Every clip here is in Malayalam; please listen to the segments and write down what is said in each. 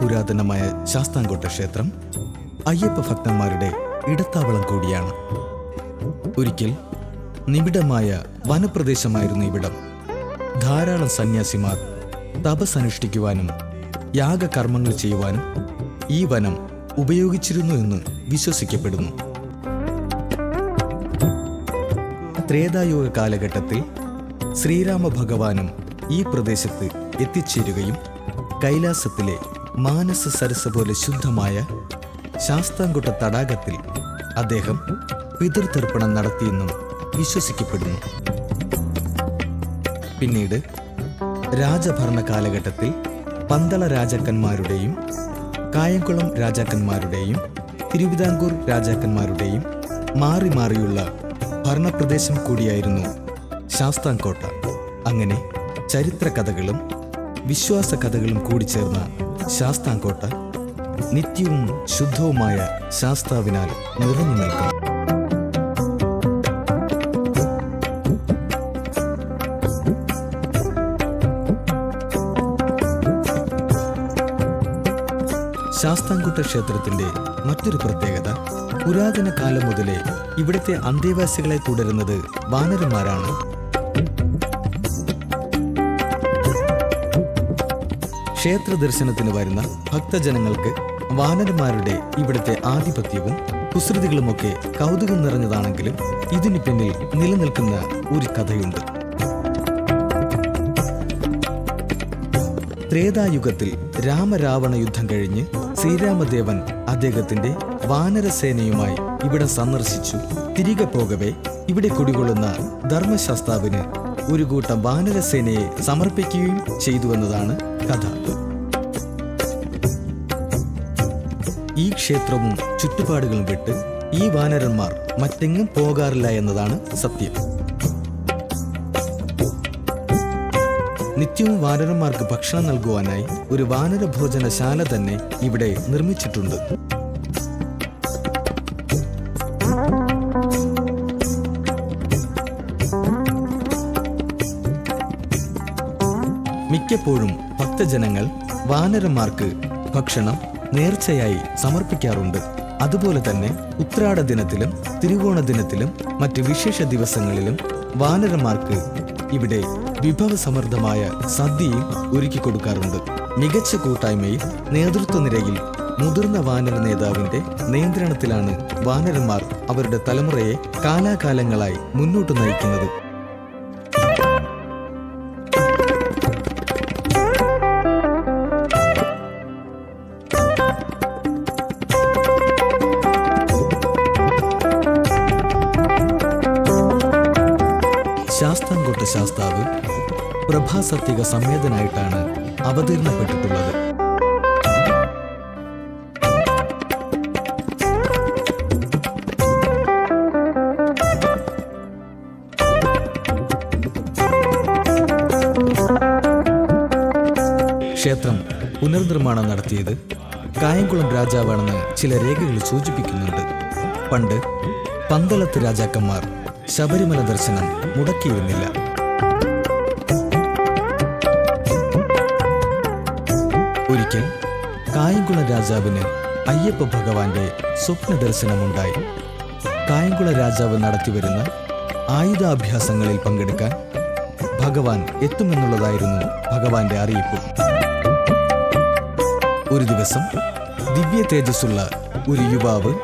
പുരാതനമായ ശാസ്താംകോട്ട ക്ഷേത്രം അയ്യപ്പ ഭക്തന്മാരുടെ ഇടത്താവളം കൂടിയാണ്. ഒരിക്കൽ നിബിഡമായ വനപ്രദേശമായിരുന്നു ഇവിടം. ധാരാളം സന്യാസിമാർ തപസ് അനുഷ്ഠിക്കുവാനും യാഗകർമ്മങ്ങൾ ചെയ്യുവാനും ഈ വനം ഉപയോഗിച്ചിരുന്നു എന്ന് വിശ്വസിക്കപ്പെടുന്നു. ത്രേതായുഗ കാലഘട്ടത്തിൽ ശ്രീരാമ ഭഗവാനും ഈ പ്രദേശത്ത് എത്തിച്ചേരുകയും കൈലാസത്തിലെ മാനസ സരസ് പോലെ ശുദ്ധമായ ശാസ്താംകുട്ട തടാകത്തിൽ അദ്ദേഹം പിതൃതർപ്പണം നടത്തിയെന്നും വിശ്വസിക്കപ്പെടുന്നു. പിന്നീട് രാജഭരണ കാലഘട്ടത്തിൽ പന്തള രാജാക്കന്മാരുടെയും കായംകുളം രാജാക്കന്മാരുടെയും തിരുവിതാംകൂർ രാജാക്കന്മാരുടെയും മാറി മാറിയുള്ള ഭരണപ്രദേശം കൂടിയായിരുന്നു ശാസ്താംകോട്ട. അങ്ങനെ ചരിത്ര കഥകളും വിശ്വാസ കഥകളും കൂടിച്ചേർന്ന ശാസ്താംകോട്ട നിത്യവും ശുദ്ധവുമായ ശാസ്താവിനാൽ നിറഞ്ഞു നിൽക്കും ശാസ്താംകോട്ട ക്ഷേത്രത്തിന്റെ മറ്റൊരു പ്രത്യേകത പുരാതന കാലം മുതലേ ഇവിടുത്തെ അന്തേവാസികളെ തുടരുന്നത് വാനരന്മാരാണ്. ക്ഷേത്ര ദർശനത്തിന് വരുന്ന ഭക്തജനങ്ങൾക്ക് വാനരന്മാരുടെ ഇവിടുത്തെ ആധിപത്യവും കുസൃതികളുമൊക്കെ കൗതുകം നിറഞ്ഞതാണെങ്കിലും ഇതിനു പിന്നിൽ നിലനിൽക്കുന്ന ഒരു കഥയുണ്ട്. ത്രേതായുഗത്തിൽ രാമരാവണ യുദ്ധം കഴിഞ്ഞ് ശ്രീരാമദേവൻ അദ്ദേഹത്തിന്റെ വാനരസേനയുമായി ഇവിടെ സന്ദർശിച്ചു. തിരികെ പോകവേ ഇവിടെ കുടികൊള്ളുന്ന ധർമ്മശാസ്താവിന് ഒരു കൂട്ടം വാനരസേനയെ സമർപ്പിക്കുകയും ചെയ്തുവെന്നതാണ് കഥ. ഈ ക്ഷേത്രവും ചുറ്റുപാടുകളും വിട്ട് ഈ വാനരന്മാർ മറ്റെങ്ങും പോകാറില്ല എന്നതാണ് സത്യം. നിത്യവും വാനരന്മാർക്ക് ഭക്ഷണം നൽകുവാനായി ഒരു വാനര ഭോജനശാല തന്നെ ഇവിടെ നിർമ്മിച്ചിട്ടുണ്ട്. മിക്കപ്പോഴും ഭക്തജനങ്ങൾ വാനരന്മാർക്ക് ഭക്ഷണം നേർച്ചയായി സമർപ്പിക്കാറുണ്ട്. അതുപോലെ തന്നെ ഉത്രാട ദിനത്തിലും തിരുവോണ ദിനത്തിലും മറ്റ് വിശേഷ ദിവസങ്ങളിലും വാനരന്മാർക്ക് ഇവിടെ വിഭവസമൃദ്ധമായ സദ്യയും ഒരുക്കി കൊടുക്കാറുണ്ട്. മികച്ച കൂട്ടായ്മയിൽ നേതൃത്വ നിരയിൽ മുതിർന്ന വാനര നേതാവിന്റെ നിയന്ത്രണത്തിലാണ് വാനരന്മാർ അവരുടെ തലമുറയെ കാലാകാലങ്ങളായി മുന്നോട്ട് നയിക്കുന്നത്. ശാസ്താംകോട്ട ശാസ്താവ് പ്രഭാസത്യക സമേതനായിട്ടാണ് അവതീർണപ്പെട്ടിട്ടുള്ളത് ക്ഷേത്രം പുനർനിർമ്മാണം നടത്തിയത് കായംകുളം രാജാവാണെന്ന് ചില രേഖകൾ സൂചിപ്പിക്കുന്നുണ്ട്. പണ്ട് പന്തളത്ത് രാജാക്കന്മാർ ശബരിമല ദർശനം മുടക്കിയിരുന്നില്ല. ഒരിക്കൽ കായംകുള രാജാവിന് അയ്യപ്പ ഭഗവാന്റെ സ്വപ്ന ദർശനമുണ്ടായി. കായംകുള രാജാവ് നടത്തിവരുന്ന ആയുധാഭ്യാസങ്ങളിൽ പങ്കെടുക്കാൻ ഭഗവാൻ എത്തുമെന്നുള്ളതായിരുന്നു ഭഗവാന്റെ അറിയിപ്പ്. ഒരു ദിവസം ദിവ്യ തേജസ്സുള്ള ഒരു യുവാവ്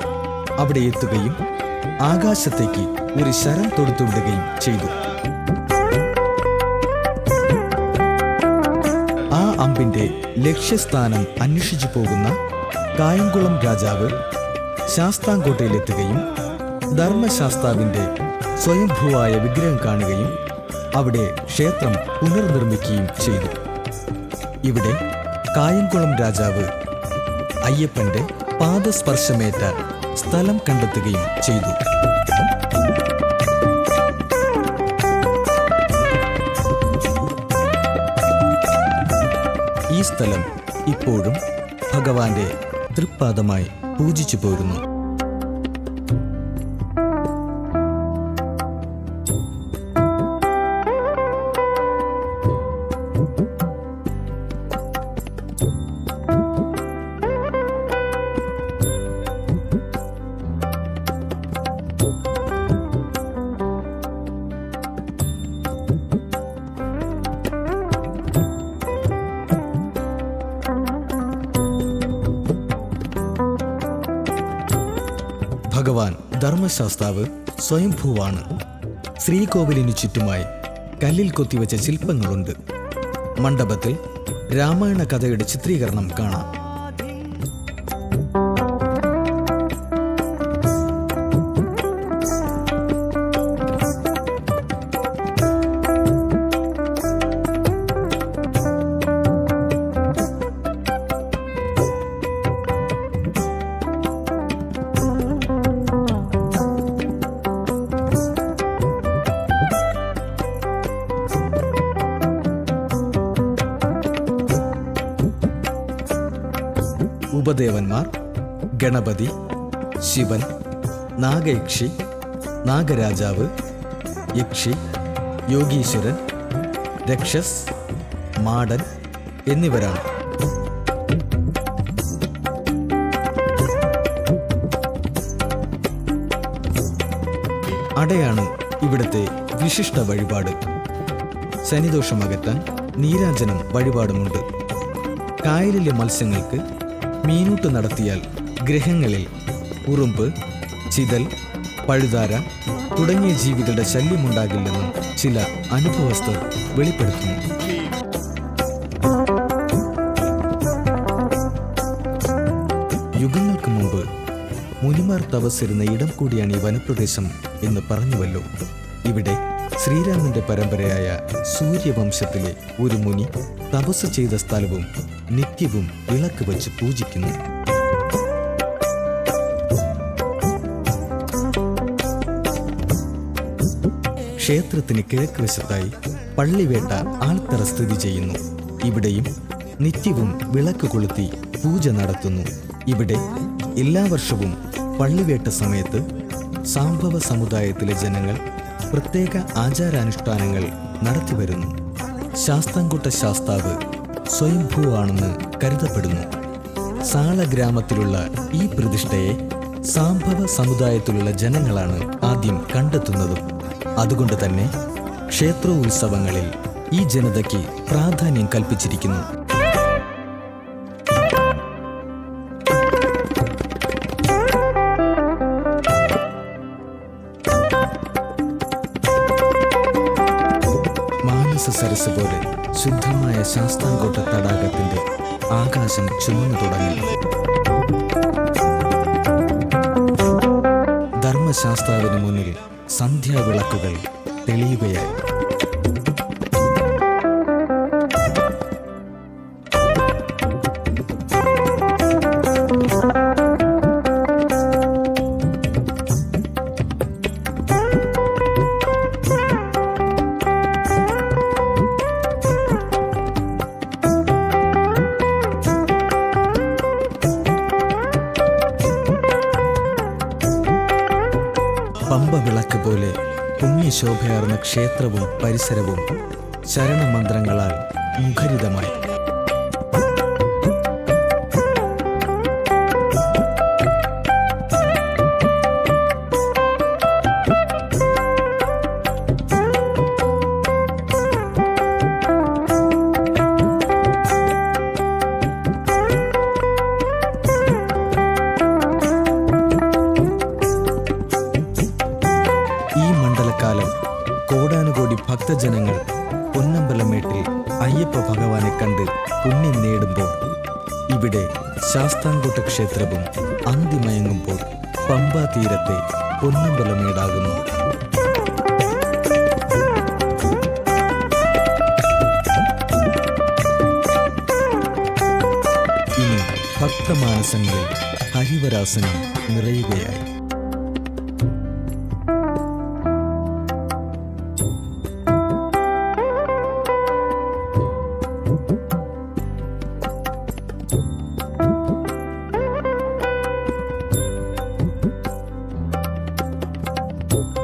അവിടെ എത്തുകയും ആകാശത്തേക്ക് ഒരു ശരം തൊടുത്തുവിടുകയും ചെയ്തു. ആ അമ്പിന്റെ ലക്ഷ്യസ്ഥാനം അന്വേഷിച്ചു പോകുന്ന കായംകുളം രാജാവ് ശാസ്താംകോട്ടയിലെത്തുകയും ധർമ്മശാസ്താവിന്റെ സ്വയംഭൂവായ വിഗ്രഹം കാണുകയും അവിടെ ക്ഷേത്രം പുനർനിർമ്മിക്കുകയും ചെയ്തു. ഇവിടെ കായംകുളം രാജാവ് അയ്യപ്പന്റെ പാദസ്പർശമേറ്റ സ്ഥലം കണ്ടെത്തുകയും ചെയ്തു. ഈ സ്ഥലം ഇപ്പോഴും ഭഗവാന്റെ തൃപ്പാദമായി പൂജിച്ചു പോരുന്നു. ധർമ്മശാസ്താവ് സ്വയംഭൂവാണ്. ശ്രീകോവിലിനു ചുറ്റുമായി കല്ലിൽ കൊത്തിവെച്ച ശില്പങ്ങളുണ്ട്. മണ്ഡപത്തിൽ രാമായണ കഥയുടെ ചിത്രീകരണം കാണാം. ഉപദേവന്മാർ ഗണപതി ശിവൻ നാഗയക്ഷി നാഗരാജാവ് യക്ഷി യോഗീശ്വരൻ രക്ഷസ് മാടൻ എന്നിവരാണ്. അടയാണ് ഇവിടുത്തെ വിശിഷ്ട വഴിപാട്. ശനിദോഷം അകറ്റാൻ നീരാജനം വഴിപാടുമുണ്ട്. കായലിലെ മത്സ്യങ്ങൾക്ക് മീനൂട്ട് നടത്തിയാൽ ഗ്രഹങ്ങളിൽ ഉറുമ്പ് ചിതൽ പഴുതാര തുടങ്ങിയ ജീവികളുടെ ശല്യമുണ്ടാകില്ലെന്നും ചില അനുഭവസ്ഥർ വെളിപ്പെടുത്തുന്നു. യുഗങ്ങൾക്ക് മുമ്പ് മുനിമാർ തപസ്സിരുന്ന ഇടം കൂടിയാണ് ഈ വനപ്രദേശം എന്ന് പറഞ്ഞുവല്ലോ. ഇവിടെ ശ്രീരാമന്റെ പരമ്പരയായ സൂര്യവംശത്തിലെ ഒരു മുനി തപസ് ചെയ്ത സ്ഥലവും നിത്യവും വിളക്ക് വച്ച് പൂജിക്കുന്നു. ക്ഷേത്രത്തിന് കിഴക്ക് വശത്തായി പള്ളിവേട്ട ആൾത്തറ സ്ഥിതി ചെയ്യുന്നു. ഇവിടെയും നിത്യവും വിളക്ക് കൊളുത്തി പൂജ നടത്തുന്നു. ഇവിടെ എല്ലാ വർഷവും പള്ളിവേട്ട സമയത്ത് സാംഭവ സമുദായത്തിലെ ജനങ്ങൾ പ്രത്യേക ആചാരാനുഷ്ഠാനങ്ങൾ നടത്തിവരുന്നു. ശാസ്താംകുട്ട ശാസ്താവ് സ്വയംഭൂവാണെന്ന് കരുതപ്പെടുന്നു. സാള ഗ്രാമത്തിലുള്ള ഈ പ്രതിഷ്ഠയെ സാംഭവ സമുദായത്തിലുള്ള ജനങ്ങളാണ് ആദ്യം കണ്ടെത്തുന്നതും. അതുകൊണ്ട് തന്നെ ക്ഷേത്രോത്സവങ്ങളിൽ ഈ ജനതയ്ക്ക് പ്രാധാന്യം കൽപ്പിച്ചിരിക്കുന്നു. സരസ് പോലെ ശുദ്ധമായ ശാസ്താംകോട്ട തടാകത്തിന്റെ ആകാശം ചുമന്നു തുടങ്ങി. ധർമ്മശാസ്താവിന് മുന്നിൽ സന്ധ്യാവിളക്കുകൾ തെളിയുകയായി. പമ്പ വിളക്ക് പോലെ പുണ്യശോഭയാർന്ന ക്ഷേത്രവും പരിസരവും ശരണമന്ത്രങ്ങളാൽ മുഖരിതമായി. ഭക്തജനങ്ങൾ പൊന്നമ്പലമേട്ടിൽ അയ്യപ്പ ഭഗവാനെ കണ്ട് പുണ്യം നേടുമ്പോൾ ഇവിടെ ശാസ്താംകോട്ട ക്ഷേത്രവും അന്തിമയങ്ങുമ്പോൾ പമ്പാ തീരത്തെ പൊന്നമ്പലമേടാകുന്നു. ഭക്തമാനസങ്ങളിൽ ഹരിവരാസനം നിറയുകയായി. pouco.